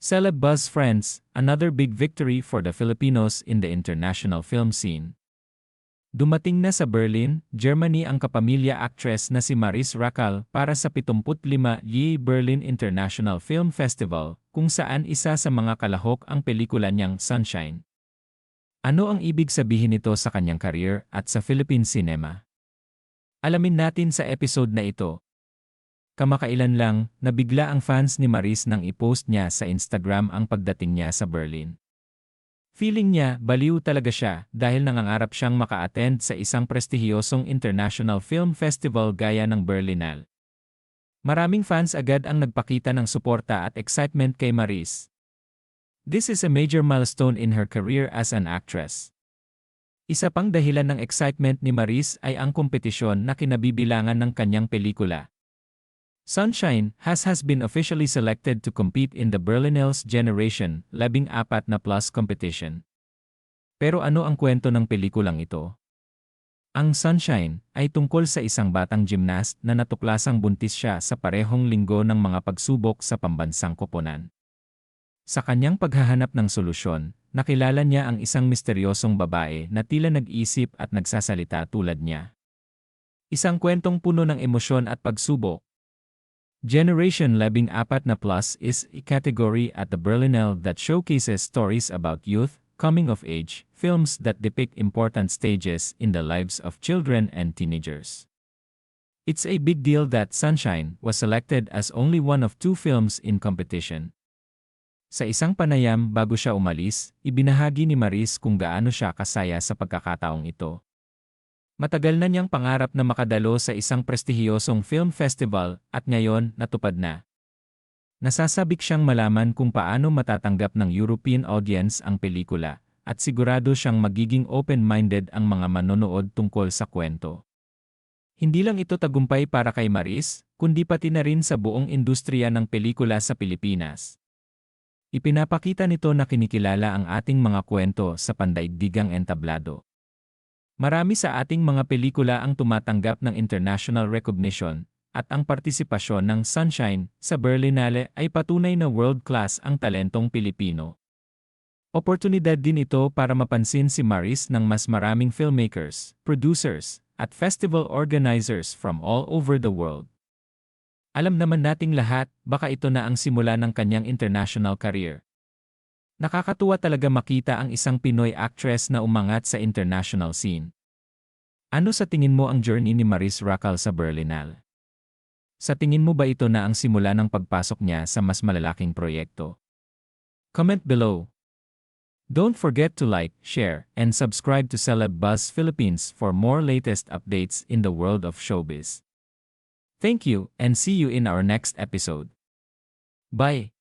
Celeb Buzz Friends, another big victory for the Filipinos in the international film scene. Dumating na sa Berlin, Germany ang kapamilya actress na si Maris Racal para sa 75 Ye Berlin International Film Festival, kung saan isa sa mga kalahok ang pelikula niyang Sunshine. Ano ang ibig sabihin nito sa kanyang career at sa Philippine cinema? Alamin natin sa episode na ito, Kamakailan lang, nabigla ang fans ni Maris nang i-post niya sa Instagram ang pagdating niya sa Berlin. Feeling niya, baliw talaga siya dahil nangangarap siyang maka-attend sa isang prestihiyosong international film festival gaya ng Berlinale. Maraming fans agad ang nagpakita ng suporta at excitement kay Maris. This is a major milestone in her career as an actress. Isa pang dahilan ng excitement ni Maris ay ang kompetisyon na kinabibilangan ng kanyang pelikula. Sunshine has has been officially selected to compete in the Berlinale's Generation labing apat na plus competition. Pero ano ang kwento ng pelikulang ito? Ang Sunshine ay tungkol sa isang batang gymnast na natuklasang buntis siya sa parehong linggo ng mga pagsubok sa pambansang koponan. Sa kanyang paghahanap ng solusyon, nakilala niya ang isang misteryosong babae na tila nag-isip at nagsasalita tulad niya. Isang kwentong puno ng emosyon at pagsubok, Generation Labing Apat na Plus is a category at the Berlinale that showcases stories about youth, coming of age, films that depict important stages in the lives of children and teenagers. It's a big deal that Sunshine was selected as only one of two films in competition. Sa isang panayam bago siya umalis, ibinahagi ni Maris kung gaano siya kasaya sa pagkakataong ito. Matagal na niyang pangarap na makadalo sa isang prestihiyosong film festival at ngayon natupad na. Nasasabik siyang malaman kung paano matatanggap ng European audience ang pelikula at sigurado siyang magiging open-minded ang mga manonood tungkol sa kwento. Hindi lang ito tagumpay para kay Maris, kundi pati na rin sa buong industriya ng pelikula sa Pilipinas. Ipinapakita nito na kinikilala ang ating mga kwento sa pandaigdigang entablado. Marami sa ating mga pelikula ang tumatanggap ng international recognition, at ang partisipasyon ng Sunshine sa Berlinale ay patunay na world-class ang talentong Pilipino. Oportunidad din ito para mapansin si Maris ng mas maraming filmmakers, producers, at festival organizers from all over the world. Alam naman nating lahat, baka ito na ang simula ng kanyang international career. Nakakatuwa talaga makita ang isang Pinoy actress na umangat sa international scene. Ano sa tingin mo ang journey ni Maris Racal sa Berlinale? Sa tingin mo ba ito na ang simula ng pagpasok niya sa mas malalaking proyekto? Comment below. Don't forget to like, share, and subscribe to Celeb Buzz Philippines for more latest updates in the world of showbiz. Thank you and see you in our next episode. Bye!